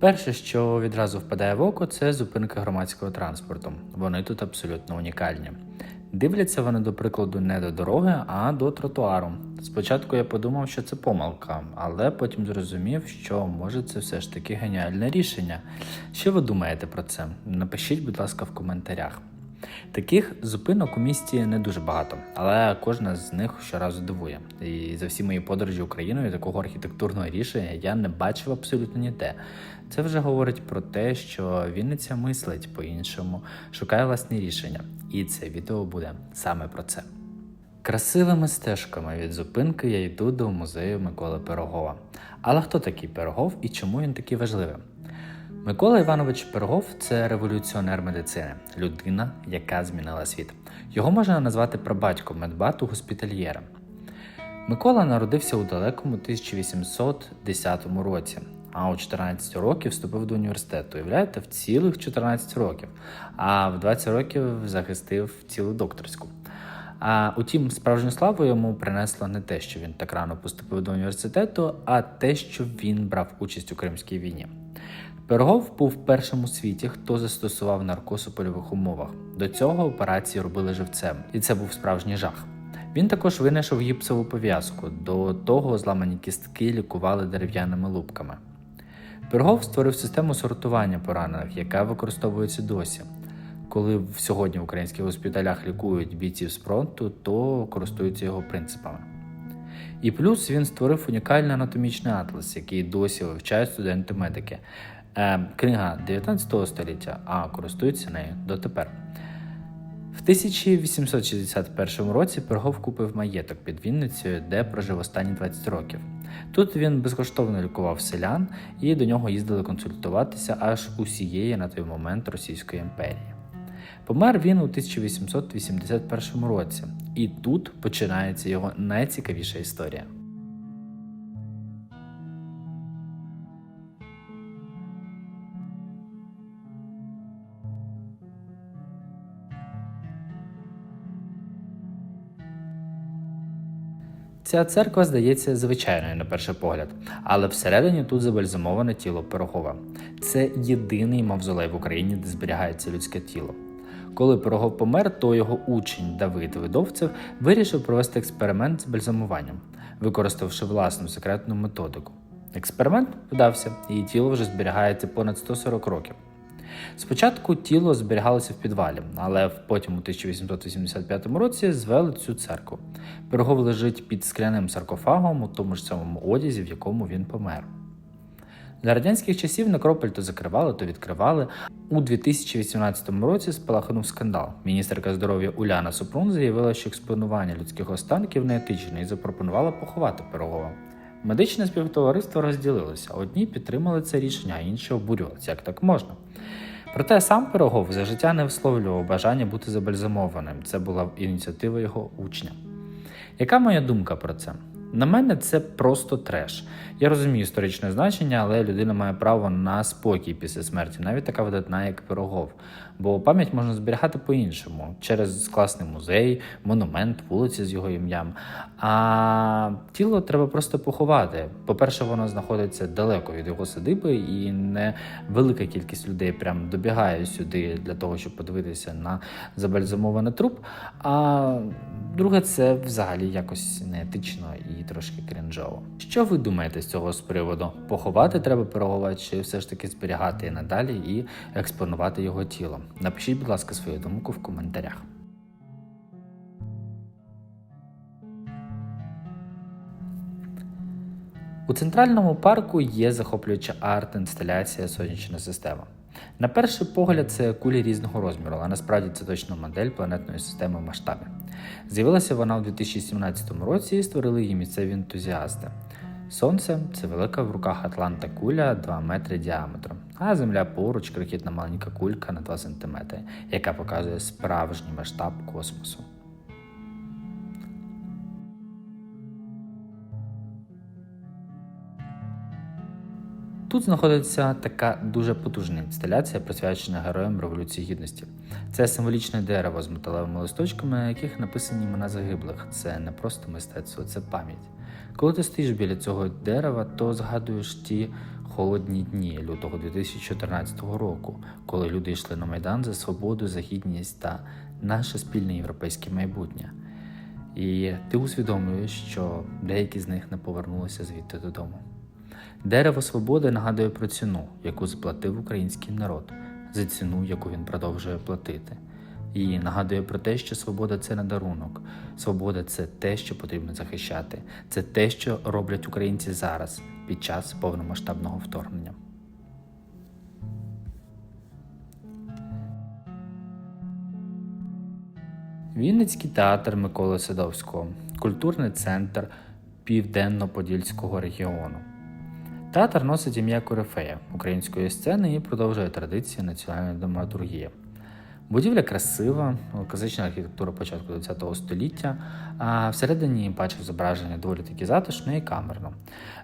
Перше, що відразу впадає в око, це зупинки громадського транспорту. Вони тут абсолютно унікальні. Дивляться вони, до прикладу, не до дороги, а до тротуару. Спочатку я подумав, що це помилка, але потім зрозумів, що може це все ж таки геніальне рішення. Що ви думаєте про це? Напишіть, будь ласка, в коментарях. Таких зупинок у місті не дуже багато, але кожна з них щоразу дивує. І за всі мої подорожі Україною такого архітектурного рішення я не бачив абсолютно ніде. Це вже говорить про те, що Вінниця мислить по-іншому, шукає власні рішення. І це відео буде саме про це. Красивими стежками від зупинки я йду до музею Миколи Пирогова. Але хто такий Пирогов і чому він такий важливий? Микола Іванович Пирогов це революціонер медицини, людина, яка змінила світ. Його можна назвати прабатьком медбату госпітальєра. Микола народився у далекому 1810 році, а у 14 років вступив до університету. Уявляєте, в цілих 14 років, а в 20 років захистив цілу докторську. А утім, справжню славу йому принесло не те, що він так рано поступив до університету, а те, що він брав участь у Кримській війні. Пирогов був першим у світі, хто застосував наркоз у польових умовах. До цього операції робили живцем, і це був справжній жах. Він також винайшов гіпсову пов'язку. До того зламані кістки лікували дерев'яними лупками. Пирогов створив систему сортування поранених, яка використовується досі. Коли сьогодні в українських госпіталях лікують бійців з фронту, то користуються його принципами. І плюс він створив унікальний анатомічний атлас, який досі вивчають студенти медики. Е, книга 19 століття, а користуються нею дотепер. В 1861 році Пирогов купив маєток під Вінницею, де прожив останні 20 років. Тут він безкоштовно лікував селян, і до нього їздили консультуватися аж усієї на той момент Російської імперії. Помер він у 1881 році, і тут починається його найцікавіша історія. Ця церква здається звичайною на перший погляд, але всередині тут забальзамоване тіло Пирогова. Це єдиний мавзолей в Україні, де зберігається людське тіло. Коли Пирогов помер, то його учень Давид Видовцев вирішив провести експеримент з бальзамуванням, використавши власну секретну методику. Експеримент вдався, і тіло вже зберігається понад 140 років. Спочатку тіло зберігалося в підвалі, але потім у 1885 році звели цю церкву. Пирогов лежить під скляним саркофагом у тому ж самому одязі, в якому він помер. За радянських часів некрополь то закривали, то відкривали. У 2018 році спалахнув скандал. Міністерка здоров'я Уляна Супрун заявила, що експонування людських останків неетичне і запропонувала поховати Пирогова. Медичне співтовариство розділилося. Одні підтримали це рішення, а інші обурювалися. Як так можна? Проте сам Пирогов за життя не висловлював бажання бути забальзамованим. Це була ініціатива його учня. Яка моя думка про це? На мене це просто треш. Я розумію історичне значення, але людина має право на спокій після смерті, навіть така видатна, як Пирогов. Бо пам'ять можна зберігати по-іншому через класний музей, монумент, вулиці з його ім'ям. А тіло треба просто поховати. По-перше, воно знаходиться далеко від його садиби, і не велика кількість людей прям добігає сюди для того, щоб подивитися на забальзамований труп. А друге, це взагалі якось неетично і трошки крінжово. Що ви думаєте з цього з приводу? Поховати треба Пирогова, чи все ж таки зберігати надалі і експонувати його тіло? Напишіть, будь ласка, свою думку в коментарях. У центральному парку є захоплююча арт-інсталяція сонячна система. На перший погляд, це кулі різного розміру, але насправді це точно модель планетної системи в масштабі. З'явилася вона у 2017 році і створили її місцеві ентузіасти. Сонце це велика в руках Атланта куля 2 метри діаметром, а земля поруч крихітна маленька кулька на 2 см, яка показує справжній масштаб космосу. Тут знаходиться така дуже потужна інсталяція, присвячена героям Революції Гідності. Це символічне дерево з металевими листочками, на яких написані імена загиблих. Це не просто мистецтво, це пам'ять. Коли ти стоїш біля цього дерева, то згадуєш ті холодні дні лютого 2014 року, коли люди йшли на майдан за свободу, за гідність та наше спільне європейське майбутнє. І ти усвідомлюєш, що деякі з них не повернулися звідти додому. Дерево свободи нагадує про ціну, яку заплатив український народ, за ціну, яку він продовжує платити. І нагадує про те, що свобода це не дарунок. Свобода це те, що потрібно захищати. Це те, що роблять українці зараз під час повномасштабного вторгнення. Вінницький театр Миколи Садовського, культурний центр Південно-Подільського регіону. Театр носить ім'я Корифея української сцени і продовжує традиції національної драматургії. Будівля красива, класична архітектура початку ХХ століття, а всередині бачив зображення доволі таки затишно і камерно.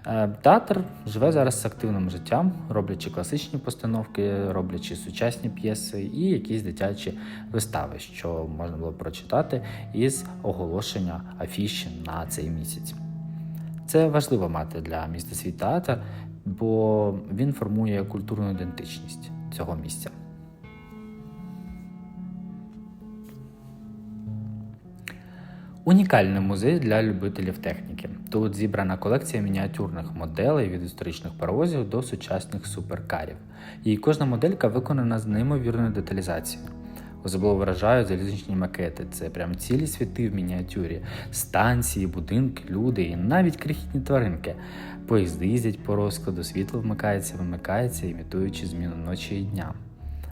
Е, Театр живе зараз з активним життям, роблячи класичні постановки, роблячи сучасні п'єси і якісь дитячі вистави, що можна було прочитати із оголошення афіші на цей місяць. Це важливо мати для міста свій театр, бо він формує культурну ідентичність цього місця. Унікальний музей для любителів техніки. Тут зібрана колекція мініатюрних моделей від історичних паровозів до сучасних суперкарів. І кожна моделька виконана з неймовірною деталізацією. Особливо вражають залізничні макети. Це прям цілі світи в мініатюрі, станції, будинки, люди і навіть крихітні тваринки. Поїзди їздять по розкладу, світло вмикається, вимикається, імітуючи зміну ночі і дня.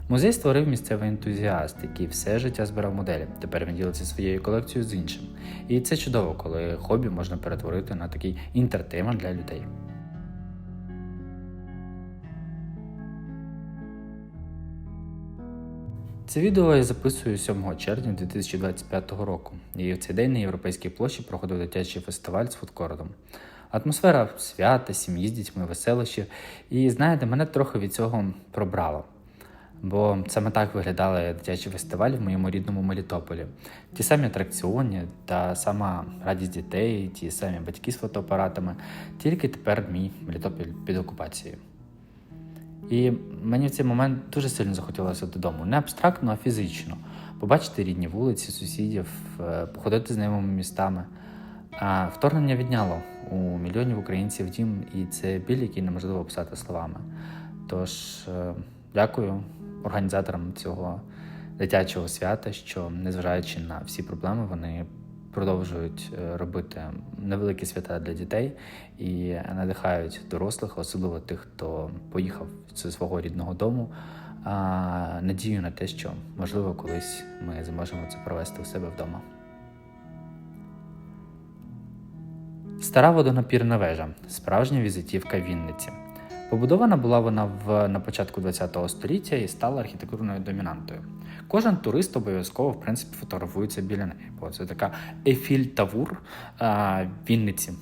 Музей створив місцевий ентузіаст, який все життя збирав моделі. Тепер він ділиться своєю колекцією з іншим. І це чудово, коли хобі можна перетворити на такий інтертеймент для людей. Це відео я записую 7 червня 2025 року, і в цей день на Європейській площі проходив дитячий фестиваль з фудкордом. Атмосфера свята, сім'ї з дітьми, веселощів. І знаєте, мене трохи від цього пробрало. Бо саме так виглядали дитячі фестивалі в моєму рідному Мелітополі. Ті самі атракціони, та сама радість дітей, ті самі батьки з фотоапаратами, тільки тепер мій Мелітополь під окупацією. І мені в цей момент дуже сильно захотілося додому. Не абстрактно, а фізично. Побачити рідні вулиці, сусідів, е, походити з знайомими містами. А вторгнення відняло у мільйонів українців дім, і це біль, який неможливо описати словами. Тож, е, дякую організаторам цього дитячого свята, що, незважаючи на всі проблеми, вони продовжують е, робити невеликі свята для дітей і надихають дорослих, особливо тих, хто поїхав зі свого рідного дому. Надію на те, що можливо колись ми зможемо це провести у себе вдома. Стара водонапірна вежа справжня візитівка Вінниці. Побудована була вона в на початку ХХ століття і стала архітектурною домінантою. Кожен турист обов'язково в принципі фотографується біля неї, бо це така ефіль тавур Вінниці.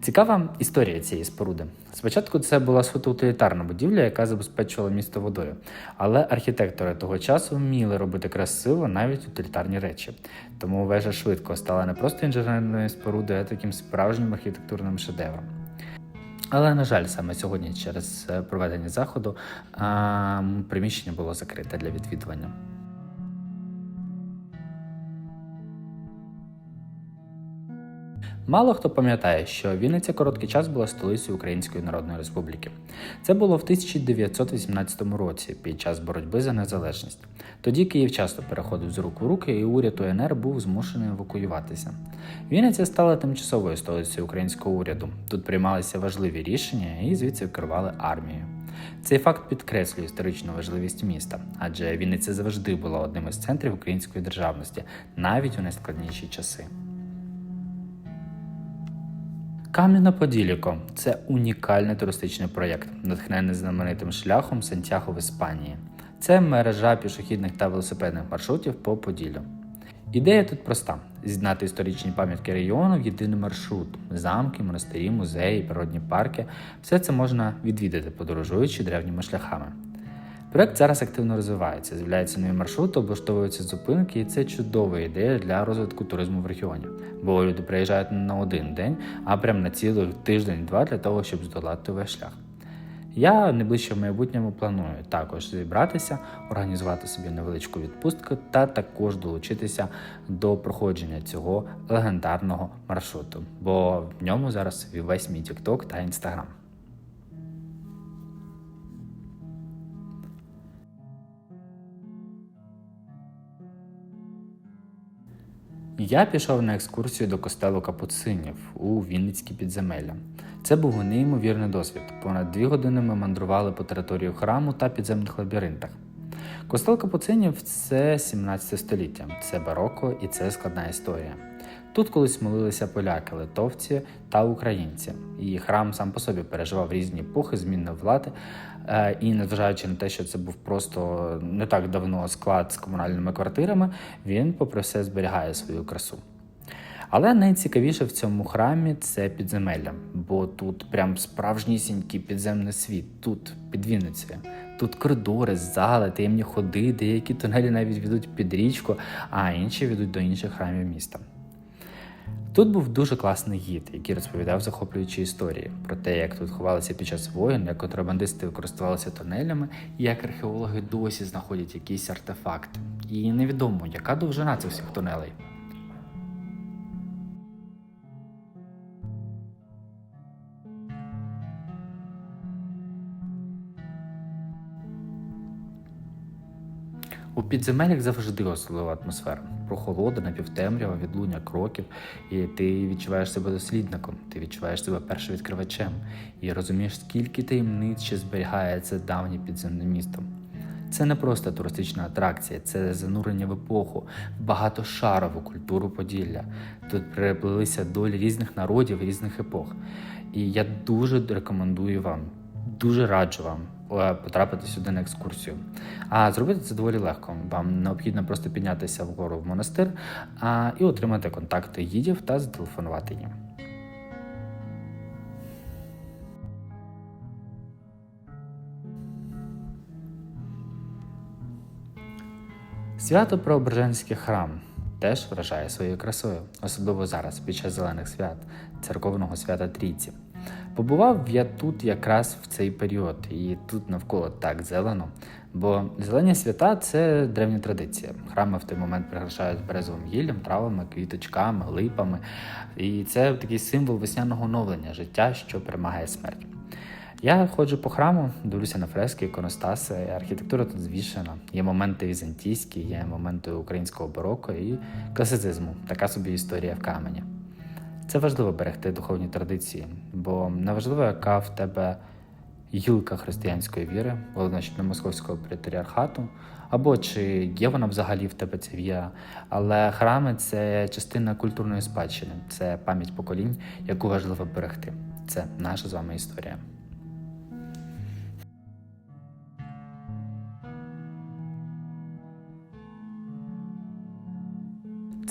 Цікава історія цієї споруди. Спочатку це була суто утилітарна будівля, яка забезпечувала місто водою. Але архітектори того часу вміли робити красиво навіть утилітарні речі. Тому вежа швидко стала не просто інженерною спорудою, а таким справжнім архітектурним шедевром. Але, на жаль, саме сьогодні, через е, проведення заходу, приміщення було закрите для відвідування. Мало хто пам'ятає, що Вінниця короткий час була столицею Української Народної Республіки. Це було в 1918 році під час боротьби за незалежність. Тоді Київ часто переходив з рук у руки, і уряд УНР був змушений евакуюватися. Вінниця стала тимчасовою столицею українського уряду. Тут приймалися важливі рішення і звідси керували армією. Цей факт підкреслює історичну важливість міста, адже Вінниця завжди була одним із центрів української державності, навіть у найскладніші часи. Кам'яно-Поділіко це унікальний туристичний проєкт, натхнений знаменитим шляхом Сантьяго в Іспанії. Це мережа пішохідних та велосипедних маршрутів по Поділлю. Ідея тут проста: з'єднати історичні пам'ятки регіону в єдиний маршрут: замки, монастирі, музеї, природні парки. Все це можна відвідати, подорожуючи древніми шляхами. Проект зараз активно розвивається, з'являються нові маршрути, облаштовуються зупинки, і це чудова ідея для розвитку туризму в регіоні. Бо люди приїжджають не на один день, а прямо на цілий тиждень-два для того, щоб здолати весь шлях. Я в найближчому майбутньому планую також зібратися, організувати собі невеличку відпустку та також долучитися до проходження цього легендарного маршруту, бо в ньому зараз весь мій TikTok та Instagram. Я пішов на екскурсію до костелу Капуцинів у Вінницькі підземелля. Це був неймовірний досвід. Понад дві години ми мандрували по території храму та підземних лабіринтах. Костел Капуцинів це 17 століття, це бароко і це складна історія. Тут колись молилися поляки, литовці та українці, і храм сам по собі переживав різні епохи, зміни влади. Е, І незважаючи на те, що це був просто не так давно склад з комунальними квартирами, він, попри все, зберігає свою красу. Але найцікавіше в цьому храмі це підземелля, бо тут прям справжнісінький підземний світ, тут під Вінницею. Тут коридори, зали, таємні ходи, деякі тунелі навіть ведуть під річку, а інші ведуть до інших храмів міста. Тут був дуже класний гід, який розповідав захоплюючі історії про те, як тут ховалися під час воєн, як контрабандисти користувалися тунелями, і як археологи досі знаходять якісь артефакти. І невідомо, яка довжина цих всіх тунелей. У підземеллях завжди особлива атмосфера. Прохолода, напівтемрява, відлуння кроків, і ти відчуваєш себе дослідником, ти відчуваєш себе першовідкривачем і розумієш, скільки таємниць ще зберігає це давнє підземне місто. Це не просто туристична атракція, це занурення в епоху, в багатошарову культуру Поділля. Тут переплилися долі різних народів, різних епох. І я дуже рекомендую вам, дуже раджу вам потрапити сюди на екскурсію. А зробити це доволі легко. Вам необхідно просто піднятися вгору в монастир а, і отримати контакти гідів та зателефонувати їм. Свято Преображенський храм теж вражає своєю красою, особливо зараз, під час зелених свят, церковного свята Трійці. Побував я тут якраз в цей період, і тут навколо так зелено. Бо зелені свята це древня традиція. Храми в той момент прикрашають березовим гіллям, травами, квіточками, липами. І це такий символ весняного оновлення, життя, що перемагає смерть. Я ходжу по храму, дивлюся на фрески, іконостаси, архітектура тут звішена. Є моменти візантійські, є моменти українського бароко і класицизму. Така собі історія в камені. Це важливо берегти духовні традиції, бо неважливо, яка в тебе гілка християнської віри, головне, московського патріархату, або чи є вона взагалі в тебе ця віра. Але храми це частина культурної спадщини, це пам'ять поколінь, яку важливо берегти. Це наша з вами історія.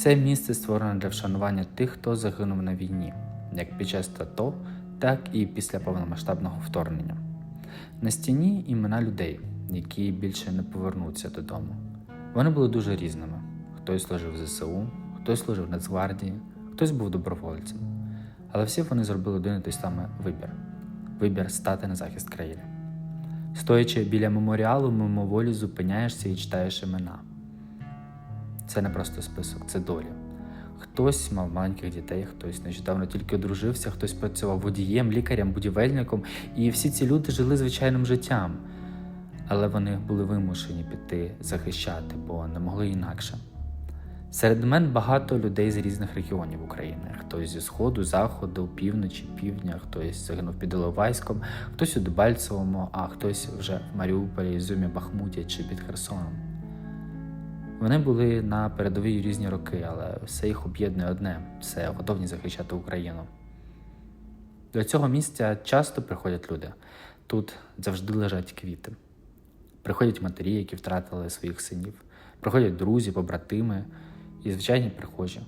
Це місце створене для вшанування тих, хто загинув на війні, як під час АТО, так і після повномасштабного вторгнення. На стіні імена людей, які більше не повернуться додому. Вони були дуже різними. Хтось служив в ЗСУ, хтось служив в Нацгвардії, хтось був добровольцем. Але всі вони зробили один і той самий вибір вибір стати на захист країни. Стоячи біля меморіалу, мимоволі зупиняєшся і читаєш імена. Це не просто список, це долі. Хтось мав маленьких дітей, хтось нещодавно тільки одружився, хтось працював водієм, лікарем, будівельником, і всі ці люди жили звичайним життям. Але вони були вимушені піти захищати, бо не могли інакше. Серед мен багато людей з різних регіонів України: хтось зі сходу, заходу, півночі, півдня, хтось загинув під Іловайськом, хтось у Дебальцевому, а хтось вже в Маріуполі, Ізюмі, Бахмуті чи під Херсоном. Вони були на передовій різні роки, але все їх об'єднує одне це готовність захищати Україну. До цього місця часто приходять люди. Тут завжди лежать квіти. Приходять матері, які втратили своїх синів, приходять друзі, побратими і звичайні прихожі.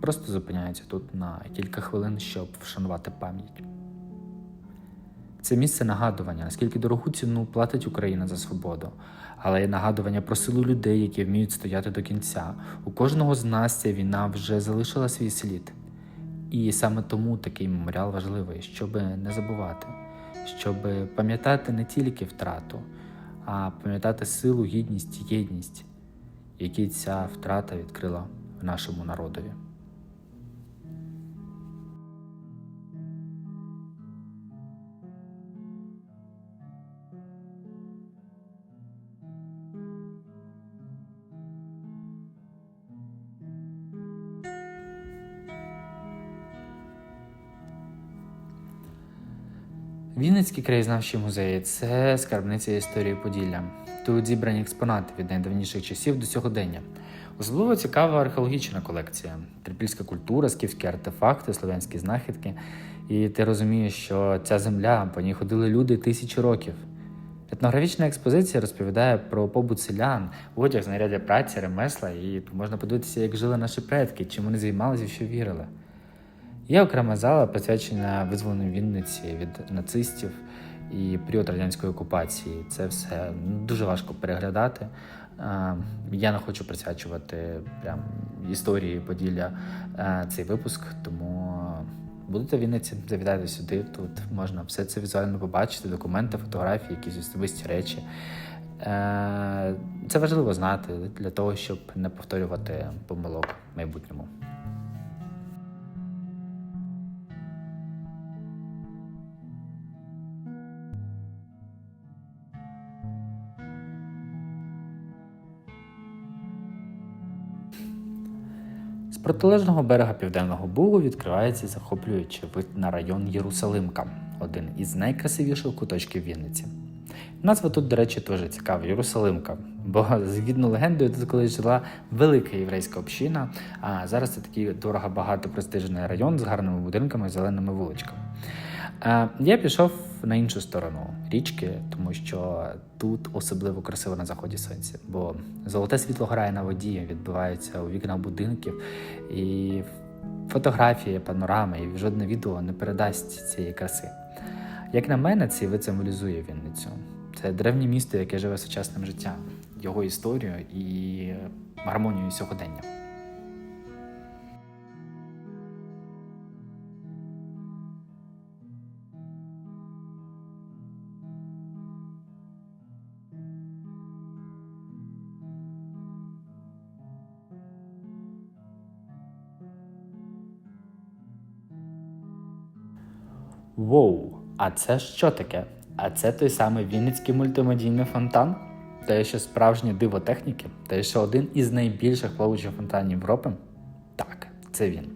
Просто зупиняються тут на кілька хвилин, щоб вшанувати пам'ять. Це місце нагадування, наскільки дорогу ціну платить Україна за свободу, але й нагадування про силу людей, які вміють стояти до кінця. У кожного з нас ця війна вже залишила свій слід. І саме тому такий меморіал важливий, щоб не забувати, щоб пам'ятати не тільки втрату, а пам'ятати силу, гідність, єдність, які ця втрата відкрила в нашому народові. Вінницький краєзнавчий музей це скарбниця історії Поділля. Тут зібрані експонати від найдавніших часів до сьогодення. Особливо цікава археологічна колекція, трипільська культура, скіфські артефакти, слов'янські знахідки. І ти розумієш, що ця земля по ній ходили люди тисячі років. Етнографічна експозиція розповідає про побут селян, одяг, знаряддя праці, ремесла, і можна подивитися, як жили наші предки, чим вони займалися в що вірили. Є окрема зала, присвячена визволенню Вінниці від нацистів і період радянської окупації. Це все дуже важко переглядати. Я не хочу присвячувати прям історії Поділля цей випуск, тому будете в Вінниці, завітайте сюди. Тут можна все це візуально побачити, документи, фотографії, якісь особисті речі. Е, Це важливо знати для того, щоб не повторювати помилок в майбутньому. Протилежного берега Південного Бугу відкривається захоплюючий вид на район Єрусалимка, один із найкрасивіших куточків Вінниці. Назва тут, до речі, теж цікава Єрусалимка, бо згідно легендою, тут колись жила велика єврейська община, а зараз це такий дорого багато престижний район з гарними будинками і зеленими вуличками. Я пішов на іншу сторону річки, тому що тут особливо красиво на заході сонця, бо золоте світло грає на воді, відбивається у вікнах будинків, і фотографії, панорами, і жодне відео не передасть цієї краси. Як на мене, цей вид символізує Вінницю. Це древнє місто, яке живе сучасним життям, його історію і гармонію сьогодення. Воу, а це що таке? А це той самий Вінницький мультимедійний фонтан? Та ще справжнє диво техніки, та ще один із найбільших плавучих фонтанів Європи? Так, це він.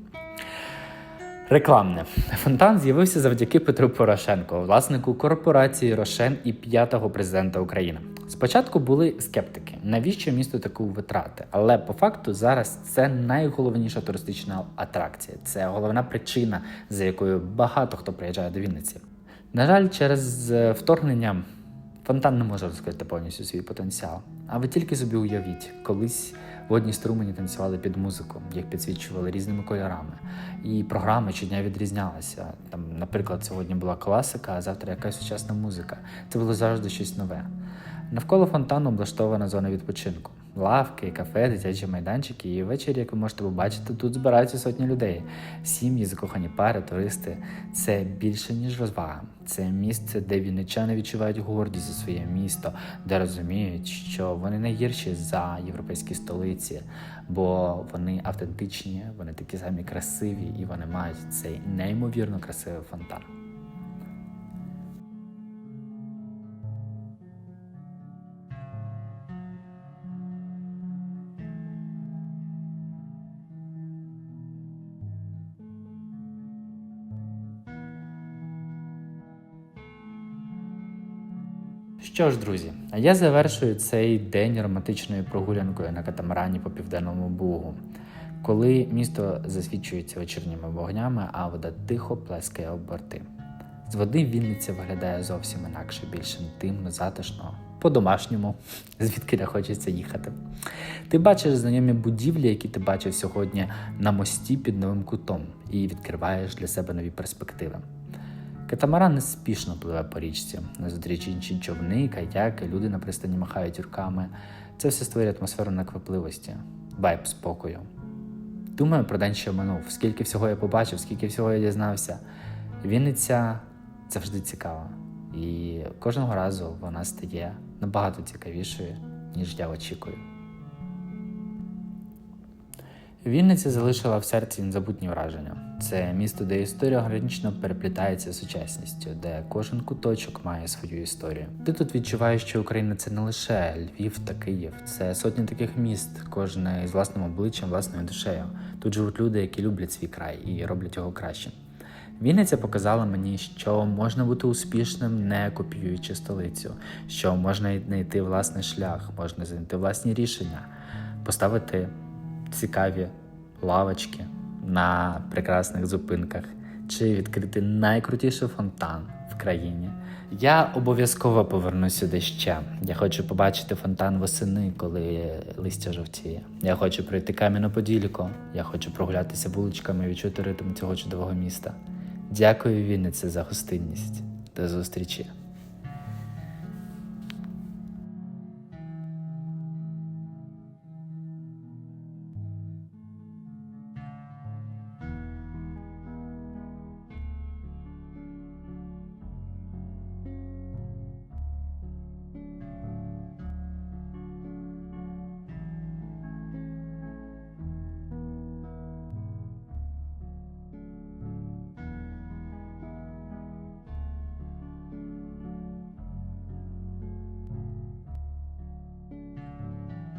Рекламне. Фонтан з'явився завдяки Петру Порошенко, власнику корпорації Рошен і п'ятого президента України. Спочатку були скептики, навіщо місту таку витрати, але по факту зараз це найголовніша туристична атракція. Це головна причина, за якою багато хто приїжджає до Вінниці. На жаль, через е, вторгнення фонтан не може розкрити повністю свій потенціал. А ви тільки собі уявіть, колись водні струмені танцювали під музику, їх підсвічували різними кольорами. І програми щодня відрізнялися. Там, наприклад, сьогодні була класика, а завтра якась сучасна музика. Це було завжди щось нове. Навколо фонтану облаштована зона відпочинку. Лавки, кафе, дитячі майданчики, і ввечері, як ви можете побачити, тут збираються сотні людей. Сім'ї, закохані пари, туристи. Це більше ніж розвага. Це місце, де вінничани відчувають гордість за своє місто, де розуміють, що вони не гірші за європейські столиці, бо вони автентичні, вони такі самі красиві і вони мають цей неймовірно красивий фонтан. Що ж, друзі, я завершую цей день романтичною прогулянкою на катамарані по південному Бугу, коли місто засвічується вечірніми вогнями, а вода тихо плескає об борти. З води Вінниця виглядає зовсім інакше, більш інтимно, затишно, по-домашньому, звідки не хочеться їхати. Ти бачиш знайомі будівлі, які ти бачив сьогодні на мості під новим кутом, і відкриваєш для себе нові перспективи. Катамаран неспішно пливе по річці. На зустріч інші човни, каяки, люди на пристані махають руками. Це все створює атмосферу наквапливості, вайб спокою. Думаю про день, що минув, скільки всього я побачив, скільки всього я дізнався. Вінниця завжди цікава. І кожного разу вона стає набагато цікавішою, ніж я очікую. Вінниця залишила в серці незабутні враження. Це місто, де історія органічно переплітається з сучасністю, де кожен куточок має свою історію. Ти тут відчуваєш, що Україна це не лише Львів та Київ, це сотні таких міст, кожне з власним обличчям, власною душею. Тут живуть люди, які люблять свій край і роблять його кращим. Вінниця показала мені, що можна бути успішним, не копіюючи столицю, що можна знайти власний шлях, можна знайти власні рішення, поставити цікаві лавочки на прекрасних зупинках чи відкрити найкрутіший фонтан в країні. Я обов'язково повернусь сюди ще. Я хочу побачити фонтан восени, коли листя жовтіє. Я хочу пройти кам'яну поділіку. Я хочу прогулятися вуличками і відчути ритм цього чудового міста. Дякую, Вінниці, за гостинність. До зустрічі!